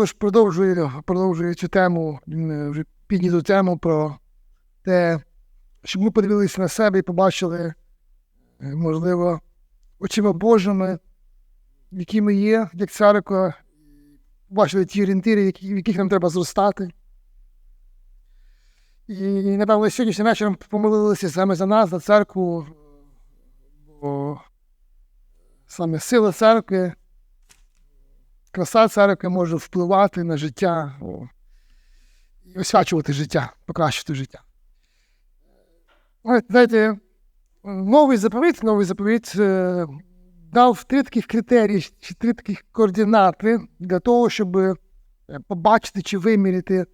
також продовжує, цю тему, вже підняту тему про те, щоб ми подивилися на себе і побачили, е, можливо, очима Божими, які ми є, як церква, побачили ті орієнтири, в яких нам треба зростати. І, напевно, сьогоднішнім вечором помолилися саме за нас, за церкву, бо саме сила церкви, краса церкви може впливати на життя і освячувати життя, покращити життя. Знаєте, новий заповіт, новий заповіт е, дав три таких критерії, чи три таких координати для того, щоб е, побачити чи виміряти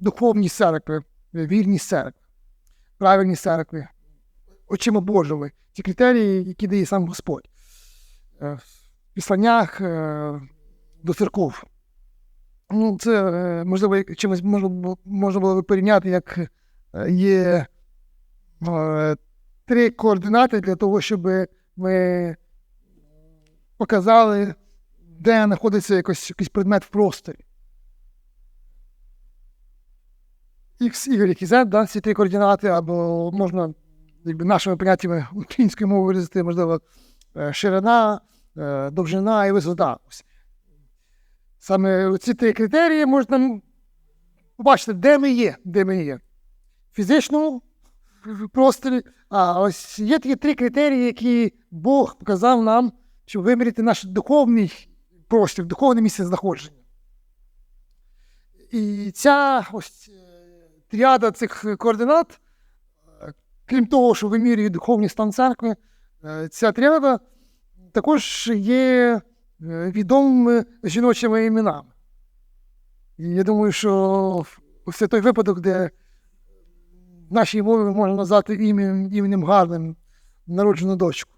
духовність церкви, вірність церкви, правильність церкви, очима Божими. Ці критерії, які дає сам Господь. Е, В післаннях до церков. Ну, це, е, можливо, чимось можна, можна було би порівняти, як е, є е, три координати для того, щоб ми показали, де знаходиться якось, якийсь предмет в просторі. X, Y і Z, да, ці три координати, або можна якби, нашими поняттями української мови виразити, можливо, ширина, довжина і висота. Ось. Саме ці три критерії можна побачити, де ми є, де ми є. В фізичному просторі. А ось є такі три критерії, які Бог показав нам, щоб виміряти наш духовний простір, духовне місце знаходження. І ця ось е, тріада цих координат, е, крім того, що вимірює духовний стан церкви, е, ця тріада також є відомими жіночими іменами. І я думаю, що це той випадок, де в нашій мові можна назвати іменем, гарним народжену дочку.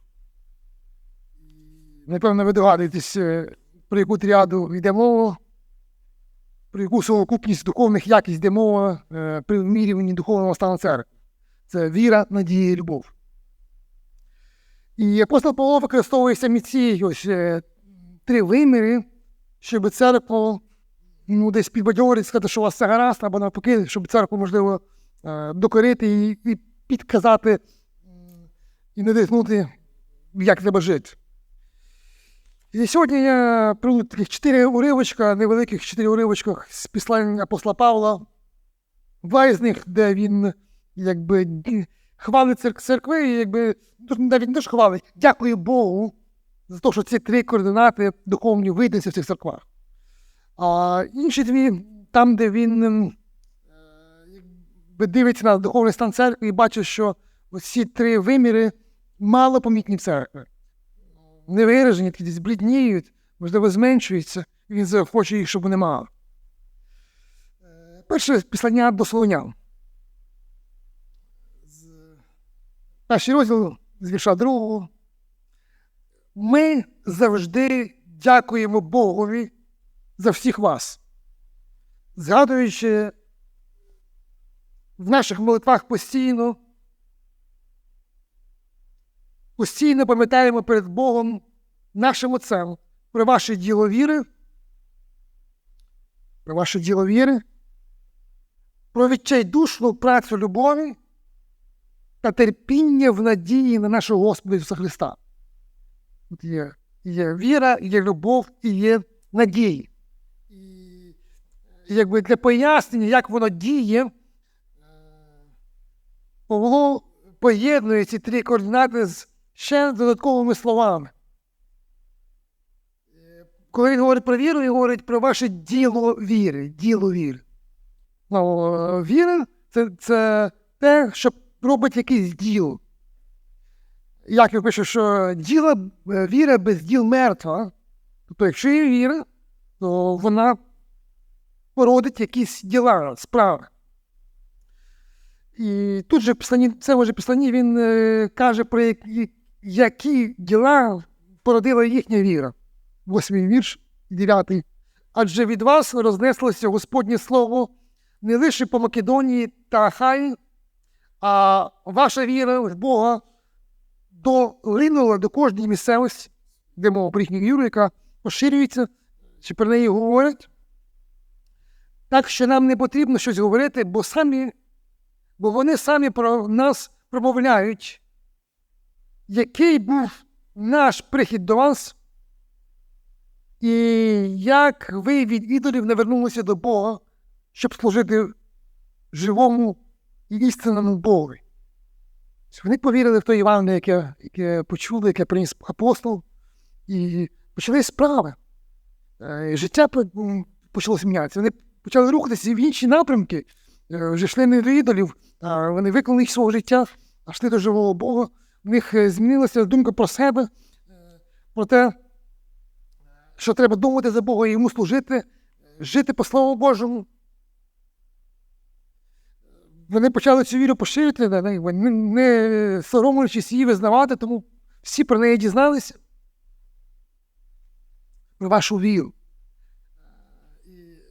Напевно, ви догадуєтесь, е, про яку тріаду йде мова, про яку совокупність духовних якість йде мова е, при вимірюванні духовного стану церкви. Це віра, надія і любов. І апостол Павло використовує самі ці ось е, три виміри, щоб церкву ну, десь підбадьорити, сказати, що у вас все гаразд, або навпаки, щоб церкву, можливо, е, докорити і, і підказати і надихнути, як треба жити. І сьогодні я приведу таких чотири уривочка, невеликих чотири уривочка з післання апостола Павла. Два із них, де він якби хвалить церкви, і якби навіть не що хвалить, дякує Богу за те, що ці три координати духовні видаються в цих церквах. А інші дві, там, де він ем, дивиться на духовний стан церкви і бачить, що ці три виміри мало помітні в церкві. Не виражені, блідніють, можливо, зменшуються, він хоче їх, щоб вони мали. Е, Перше післання до Солонян. Перший розділ з вірша другого. Ми завжди дякуємо Богові за всіх вас, згадуючи в наших молитвах постійно, постійно пам'ятаємо перед Богом, нашим Отцем, про ваше діло віри, про ваше діло віри, про відчайдушну працю любові та терпіння в надії на нашого Господа Ісуса Христа. Тут є, є віра, є любов і є надії. І якби для пояснення, як воно діє, е, Павло поєднує ці три координати з ще додатковими словами. Е, Коли він говорить про віру, він говорить про ваше діло віри. Діло віри. Ну, е, віра це, це те, що робить якийсь діл. Як він пише, що діло, е, віра без діл мертва. Тобто, якщо є віра, то вона породить якісь діла, справи. І тут же в це вже післанні він е, каже про які, які діла породила їхня віра. Восьмий вірш, дев'ятий. Адже від вас рознеслося Господнє Слово не лише по Македонії та Ахаї, а ваша віра в Бога долинула до кожної місцевості, де мова про їхню віру, яка поширюється, чи про неї говорять. Так що нам не потрібно щось говорити, бо самі, бо вони самі про нас промовляють, який був наш прихід до вас, і як ви від ідолів не вернулися до Бога, щоб служити живому і істинному Богу. Вони повірили в той Іван, яке, яке почули, яке приніс апостол, і почали справи. Е, Життя почало змінятися. Вони почали рухатися в інші напрямки, Е, вже йшли не до ідолів, а вони виконали їх свого життя, а йшли до живого Бога. В них е, змінилася думка про себе, про те, що треба думати за Бога і йому служити, жити по Слову Божому. Вони почали цю віру поширити, не, не, соромлячись її визнавати, тому всі про неї дізналися. Про вашу віру.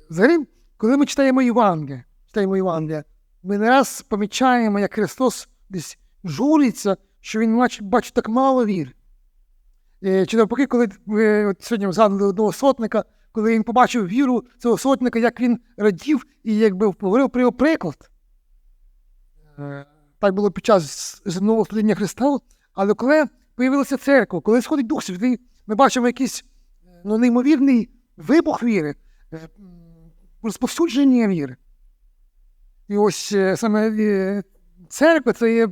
Взагалі, коли ми читаємо Євангелія, читаємо Євангелія, ми не раз помічаємо, як Христос десь журиться, що Він бачить, так мало віри. Е, Чи навпаки, коли ви от сьогодні згадували одного сотника, коли він побачив віру цього сотника, як він радів і якби говорив про його приклад. Так було під час земного служіння Христа, але коли появилася церква, коли сходить Дух Святий, ми бачимо якийсь ну, неймовірний вибух віри, е, розповсюдження віри. І ось е, саме е, церква це є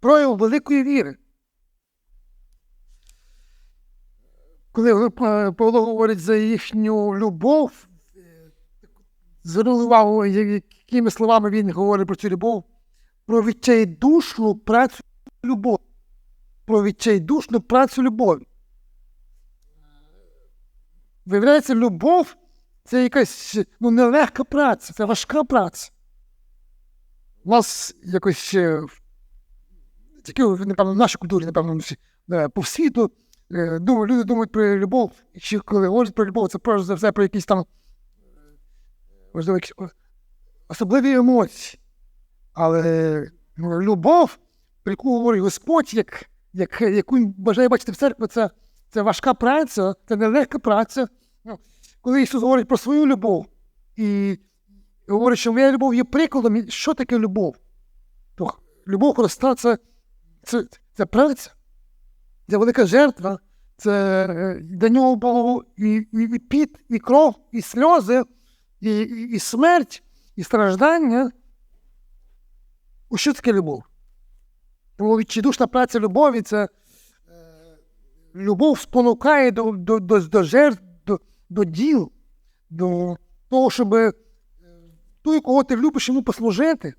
прояв великої віри. Коли Павло говорить за їхню любов, звернули увагу, якими словами він говорить про цю любов, про відчайдушну працю любові. Про відчайдушну працю любові. Виявляється, любов це якась ну, нелегка праця, це важка праця. У нас якось тільки, напевно, в нашій культурі, напевно, е, по світу е, люди думають про любов, ще коли говорять про любов, це перш за все про якісь там можливо, особливі емоції. Але ну, любов, про яку говорить Господь, як, як, яку бажає бачити в церкві, це, це важка праця, це нелегка праця. Ну, коли Ісус говорить про свою любов і говорить, що моя любов є прикладом, що таке любов? То любов Христа це, це, це праця, це велика жертва, це е, для нього було і, і, і піт, і кров, і сльози, і, і, і смерть, і страждання. У що таке любов? Тому відчайдушна праця любові це е, любов спонукає до, до, до, до жертв, до, до діл, до того, щоб е, той, кого ти любиш, йому послужити.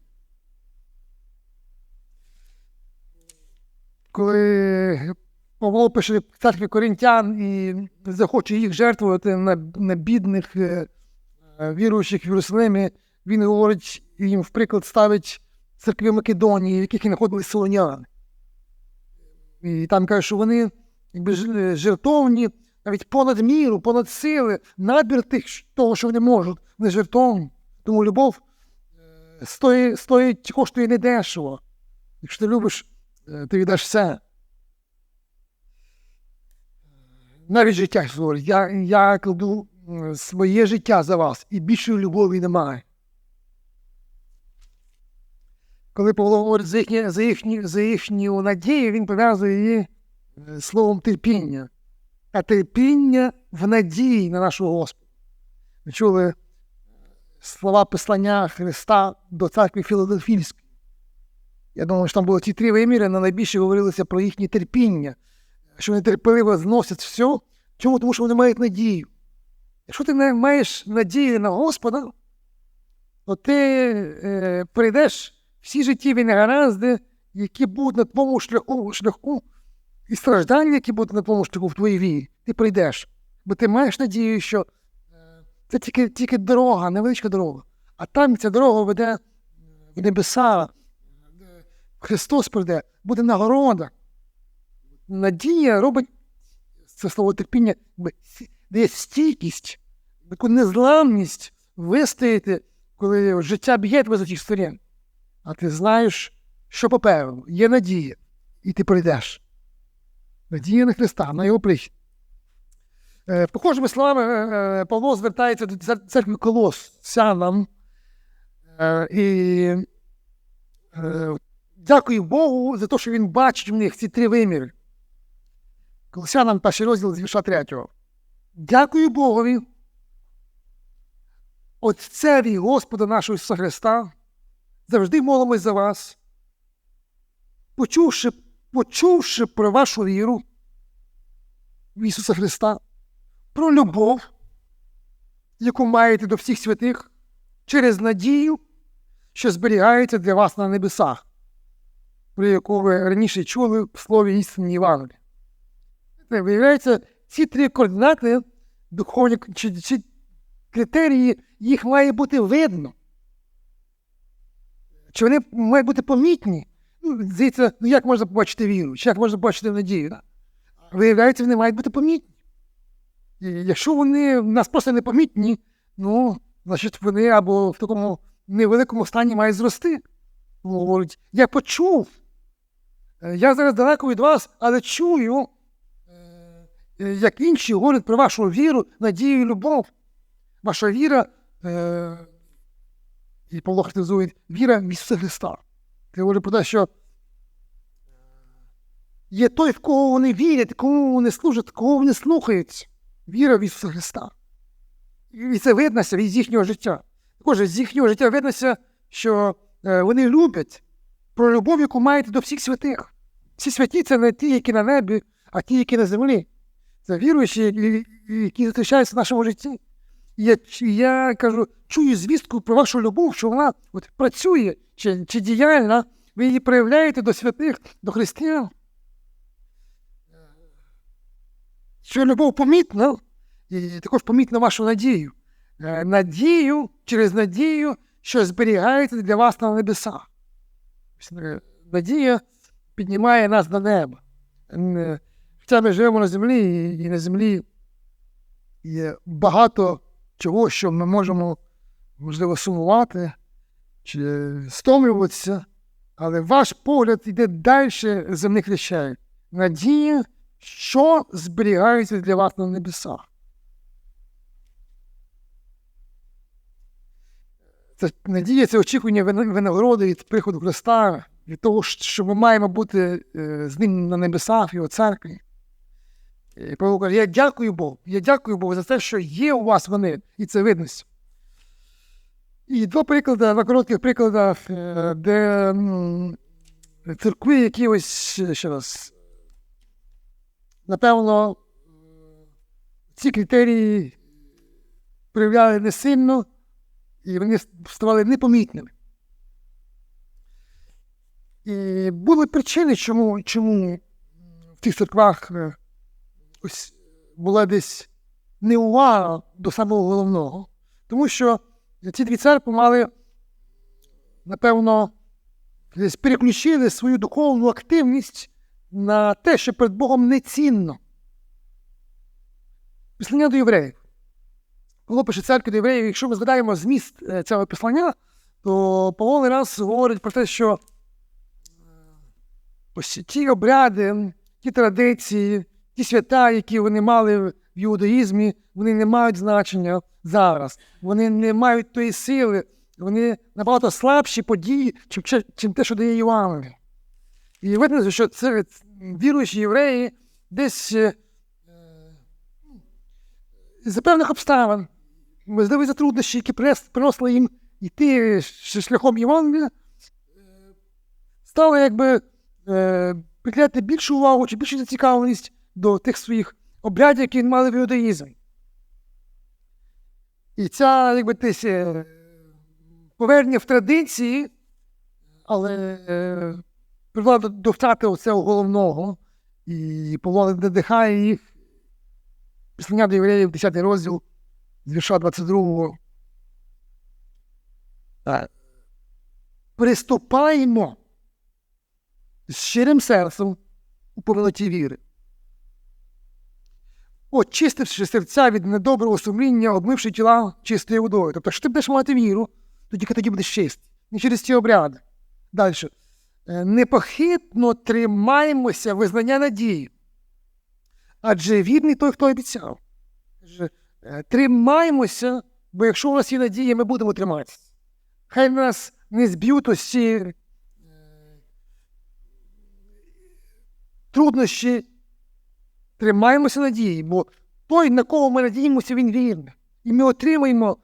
Коли Павло пише в церкві коринтян і захоче їх жертвувати на, на бідних е, віруючих в Єрусалимі, він говорить їм, в приклад ставить церкви Македонії, в яких і знаходились солоняни. І там каже, що вони якби ж- жертовні навіть понад міру, понад сили, набір тих, того, що вони можуть, не жертовні. Тому любов е, стоїть, стоїть коштує недешево. Якщо ти любиш, е, ти віддаш все. Навіть життя говорить, я, я кладу своє життя за вас, і більшої любові немає. Коли Павло говорить за, їхні, за, їхні, за їхню надію, він пов'язує її е, словом терпіння. А терпіння в надії на нашого Господа. Ми чули слова послання Христа до церкви Філадельфійської. Я думаю, що там були ці три виміри, але найбільше говорилося про їхнє терпіння, що вони терпеливо зносять все. Чому? Тому що вони мають надію. Якщо ти не маєш надії на Господа, то ти е, прийдеш всі життєві негаразди, які будуть на твоєму шляху, шляху, і страждання, які будуть на твоєму шляху в твоїй вірі, ти прийдеш. Бо ти маєш надію, що е, це тільки, тільки дорога, невеличка дорога. А там ця дорога веде в небеса, Христос прийде, буде нагорода. Надія робить це слово терпіння, сі- стійкість, таку незламність вистояти, коли життя б'є тебе з усіх сторін. А ти знаєш, що попереду, є надія, і ти прийдеш. Надія на Христа, на його прихід. Е, Похожими словами е, Павло звертається до церкви Колосянам. Е, І е, дякую Богу за те, що він бачить в них ці три виміри. Колосянам перший розділ з вірша третього. Дякую Богові, Отцеві Господа нашого Ісуса Христа, завжди молимось за вас, почувши, почувши про вашу віру в Ісуса Христа, про любов, яку маєте до всіх святих, через надію, що зберігається для вас на небесах, про яку ви раніше чули в слові істинні Євангелії. Виявляється, ці три координати, духовні чи, чи критерії, їх має бути видно. Чи вони мають бути помітні? Ну, здається, ну як можна побачити віру, чи як можна побачити надію? Виявляється, вони мають бути помітні. І якщо вони в нас просто не помітні, ну, значить, вони або в такому невеликому стані мають зрости. Говорить, я почув. е, Я зараз далеко від вас, але чую, як інші говорять про вашу віру, надію і любов. Ваша віра, е, і Павло характеризує, віра в Ісуса Христа. Ти говорить про те, що є той, в кого вони вірять, кому вони служать, кого вони слухають. Віра в Ісуса Христа. І це виднося від їхнього життя. Також з їхнього життя виднося, що е, вони люблять про любов, яку маєте до всіх святих. Всі святі це не ті, які на небі, а ті, які на землі. Це віруючі, які- зустрічаються в нашому житті. Я, я кажу, чую звістку про вашу любов, що вона от, працює чи, чи діяльна, ви її проявляєте до святих, до християн. Що любов помітна, і також помітна вашу надію. Е, Надію через надію, що зберігається для вас на небесах. Е, Надія піднімає нас на небо. Хоча ми живемо на землі, і- і на землі є багато чого, що ми можемо, можливо, сумувати чи стомлюватися, але ваш погляд йде далі земних речей. Надія, що зберігається для вас на небесах. Це надія це очікування винагороди від приходу Христа, від того, що ми маємо бути е, з ним на небесах, в його церкві. Павло каже, я дякую Богу, я дякую Богу за те, що є у вас вони, і це виднося. І два приклади, два коротких приклади, е, де церкви, які ось ще раз, напевно, ці критерії проявляли не сильно, і вони ставали непомітними. І були причини, чому, чому в тих церквах е, ось була десь неувага до самого головного. Тому що ці дві церкви мали, напевно, десь переключили свою духовну активність на те, що перед Богом не цінно. Післання до євреїв. Павло пише церкві до євреїв, якщо ми згадаємо зміст е, цього послання, то Павло не раз говорить про те, що е, ось ті обряди, ті традиції, ті свята, які вони мали в іудаїзмі, вони не мають значення зараз. Вони не мають тої сили, вони набагато слабші події, чим, чим- те, що дає Євангеліє. І видно, що це віруючі євреї десь е, за певних обставин, можливо, за труднощі, які приносили їм йти шляхом Євангелія, е, стали якби е, приділяти більшу увагу чи більшу зацікавленість до тих своїх обрядів, які вони мали в іудаїзмі. І ця, якби десь, е, повернення в традиції, але е, привела до, втрати оцього головного, і Павло надихає їх Післання до євреїв, 10 розділ, з вірша 22. Так. Приступаємо з щирим серцем у повноті віри. Очистивши серця від недоброго сумління, обмивши тіла чистою водою. Тобто, якщо ти будеш мати віру, то тільки тоді будеш чистий. Не через ці обряди. Далі. Е, Непохитно тримаємося визнання надії. Адже вірний той, хто обіцяв. Е, Тримаймося, бо якщо у нас є надія, ми будемо триматися. Хай нас не зб'ють ось е, труднощі. Тримаємося надії, бо той, на кого ми надіємося, він вірний. І ми отримаємо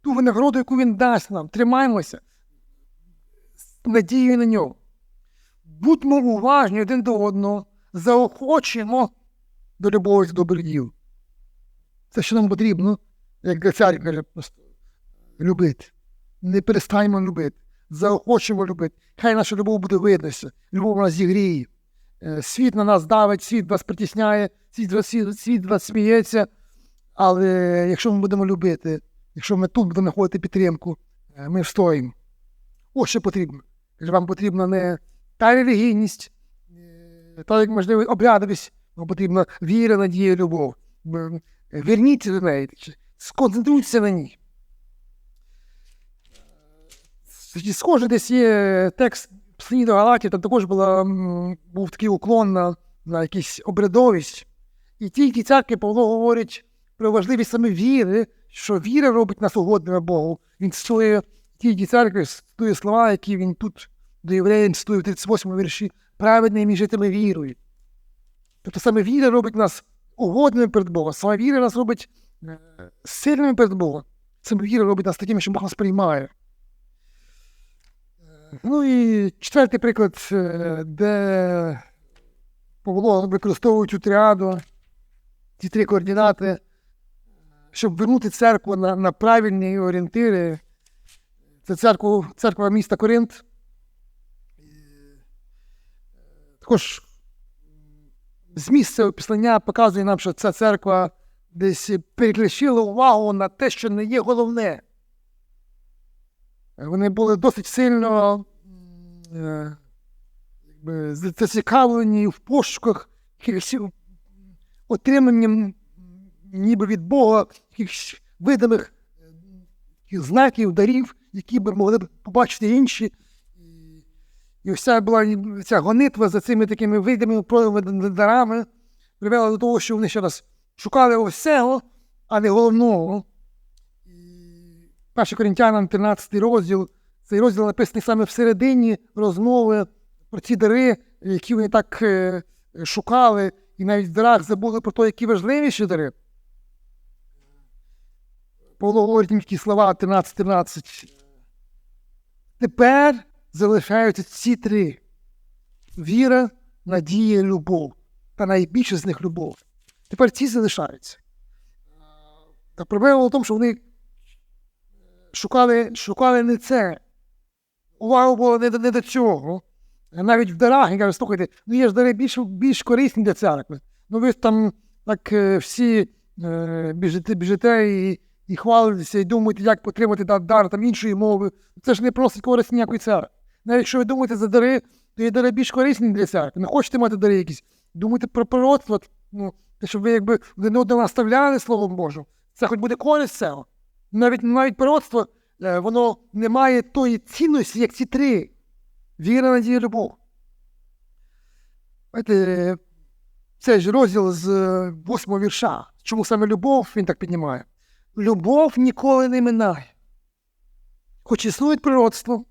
ту винагороду, яку він дасть нам. Тримаємося з надією на нього. Будьмо уважні один до одного, заохочуємо до любові та добрих діл. Це що нам потрібно, як цар каже, любити. Не перестаємо любити, заохочуємо любити. Хай наша любов буде виднася, любов нас зігріє. Е, Світ на нас давить, світ нас притісняє, світ, світ, світ нас сміється. Але якщо ми будемо любити, якщо ми тут будемо знаходити підтримку, е, ми встоїмо. Ось що потрібно. Вам потрібна не та релігійність, е, та як можливо обрядовість, вам потрібна віра, надія, любов. Верніться до неї, сконцентруйтеся на ній. Схоже, десь є текст Псині до Галатії, там також була, був такий уклон на, на якусь обрядовість. І тільки церкві Павло говорить про важливість саме віри, що віра робить нас угодними Богу. Він цитує тільки церкви, цитує слова, які він тут до євреїв цитує в 38 вірші, праведними жителями вірою. Тобто саме віра робить нас угодними перед Богом. Саме віра нас робить е, сильними перед Богом. Саме віра робить нас такими, що Бог нас приймає. Ну і четвертий приклад, е, де Павло використовують цю тріаду, ці три координати, щоб вернути церкву на, на правильні орієнтири. Це церква, церква міста Коринт. Також зміст цього післання показує нам, що ця церква десь переключила увагу на те, що не є головне. Вони були досить сильно е, зацікавлені в пошуках якихось отриманням ніби від Бога якихось видимих е, знаків, дарів, які б могли побачити інші. І, ця була ця гонитва за цими такими видимими проявами дарами привела до того, що вони ще раз шукали ось а не головного. І 1 Коринтянам 13 розділ. Цей розділ написаний саме всередині розмови про ці дари, які вони так е, шукали, і навіть в дарах забули про те, які важливіші дари. Павло говорить такі слова 13-13. Тепер залишаються ці три: віра, надія, любов. Та найбільше з них любов. Тепер ці залишаються. Та проблема в тому, що вони шукали, шукали не це. Увага була не, не до цього. Навіть в дарах, я кажу, слухайте, ну є ж дари більш, більш корисні для церкви. Ну ви ж там так е, всі е, біжите, біжите і, і хвалитеся, і думаєте, як отримати дар там іншої мови. Це ж не просто користь ніякої церкви. Навіть якщо ви думаєте за дари, то є дари більш корисні для церкви. Не хочете мати дари якісь. Думайте про пророцтво, ну, щоб ви якби один одного наставляли Словом Божим. Це хоч буде користь цього. Навіть навіть пророцтво, е, воно не має тої цінності, як ці три. Віра, надія, любов. Знаєте, цей ж розділ з е, восьмого вірша. Чому саме любов він так піднімає? Любов ніколи не минає. Хоч існує пророцтво,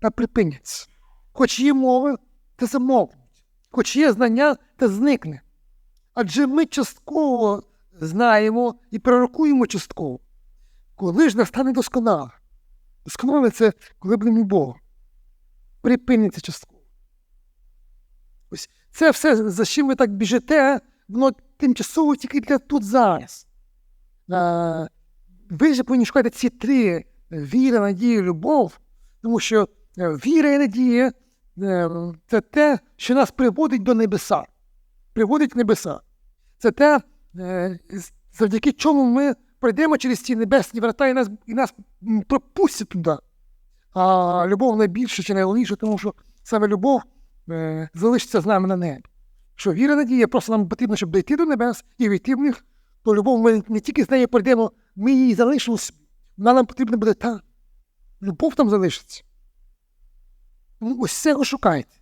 та припиняться. Хоч є мови, та замовкнуть. Хоч є знання, та зникне. Адже ми частково знаємо і пророкуємо частково. Коли ж настане досконале? Досконале це коли будемо Богом. Припиниться частково. Ось це все, за чим ви так біжите, воно тимчасово тільки для тут зараз. А, ви ж повинні шукати ці три віра, надія, любов, тому що е, віра і надія е, це те, що нас приводить до небеса. Приводить небеса. Це те, завдяки чому ми пройдемо через ці небесні врата і нас, і нас пропустять туди. А любов найбільше чи найголовніше, тому що саме любов е, залишиться з нами на небі. Що віра надія, просто нам потрібно, щоб дійти до небес і війти в них, то любов ми не тільки з нею пройдемо, ми її залишимо. Вона нам потрібна буде там. Любов там залишиться. Ось цього шукайте.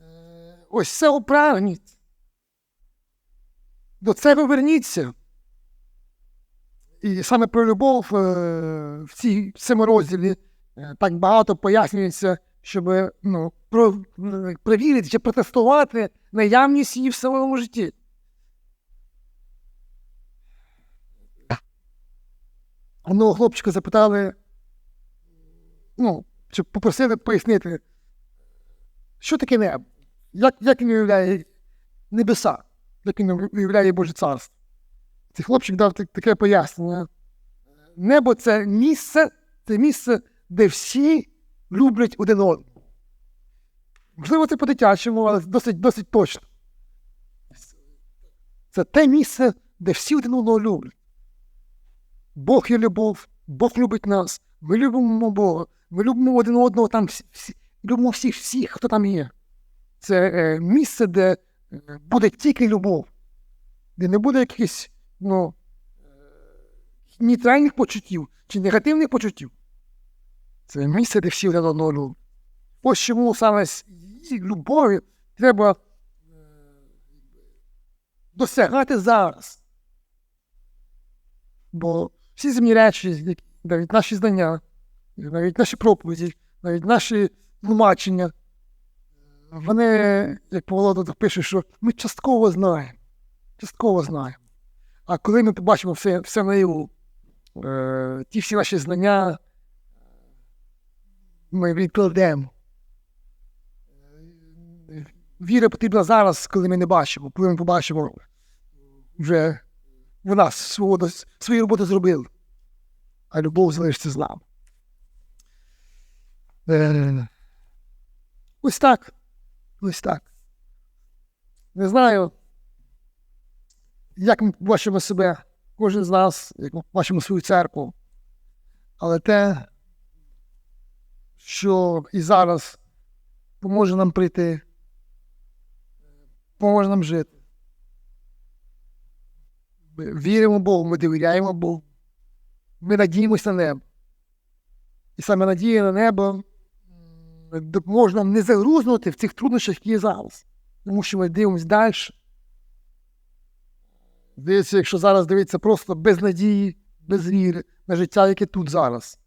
Е, Ось цього прагніть. До церкви верніться. І саме про любов е, в цій цьому розділі е, так багато пояснюється, щоб ну, про, перевірити чи протестувати наявність її в своєму житті. Одного хлопчика запитали, ну, щоб попросили пояснити, що таке небо, як він уявляє небеса, як він уявляє Боже царство. Цей хлопчик дав таке пояснення. Небо це місце, це місце, де всі люблять один одного. Можливо, це по-дитячому, але досить, досить точно. Це те місце, де всі один одного люблять. Бог є любов, Бог любить нас, ми любимо Бога, ми любимо один одного там всі, любимо всіх, всіх, хто там є. Це е, місце, де буде тільки любов, де не буде якихось ну, е, нейтральних почуттів чи негативних почуттів. Це місце, де всі один одного люблять. Ось чому саме з любові треба е, досягати зараз. Бо всі земні речі, навіть наші знання, навіть наші проповіді, навіть наші тлумачення, вони, як Павло тут пише, що ми частково знаємо. Частково знаємо. А коли ми побачимо все, все наяву, е, ті всі наші знання ми відкладемо. Віра потрібна зараз, коли ми не бачимо, коли ми побачимо вже вона свого, свою роботу зробила, а любов залишиться з нами. Е, Ось так. Ось так. Не знаю, як ми бачимо себе, кожен з нас, як ми бачимо свою церкву. Але те, що і зараз поможе нам прийти, поможе нам жити. Ми віримо Богу, ми довіряємо Богу. Ми надіємося на небо. І саме надія на небо м, допоможе нам не загрузнути в цих труднощах, які є зараз. Тому що ми дивимося далі. Здається, якщо зараз дивитися просто без надії, без віри на життя, яке тут зараз,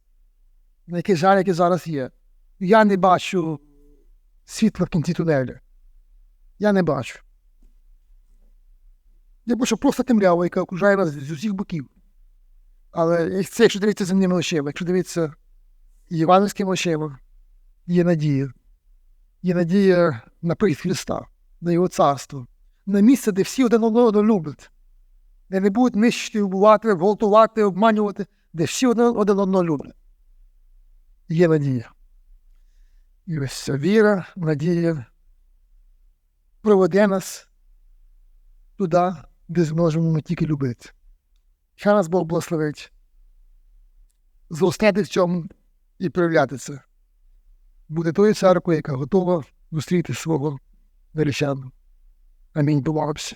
на яке жаль, яке зараз є. Я не бачу світла в кінці тунелю. Я не бачу. Я бачу просто темряву, яка окружає нас з усіх боків. Але це якщо дивитися земними очима, якщо дивитися євангельськими очима, є надія. Є надія на прихід Христа, на Його царство, на місце, де всі один одного люблять, де не будуть нищити, вбивати, гвалтувати, обманювати, де всі один одного люблять. Є надія. І ось ця віра, надія проведе нас туди, де зможемо ми тільки любити. Хай нас Бог благословить. Зростати в цьому і проявляти це. Буде тою церквою, яка готова зустріти свого величану. Амінь. Помолимося.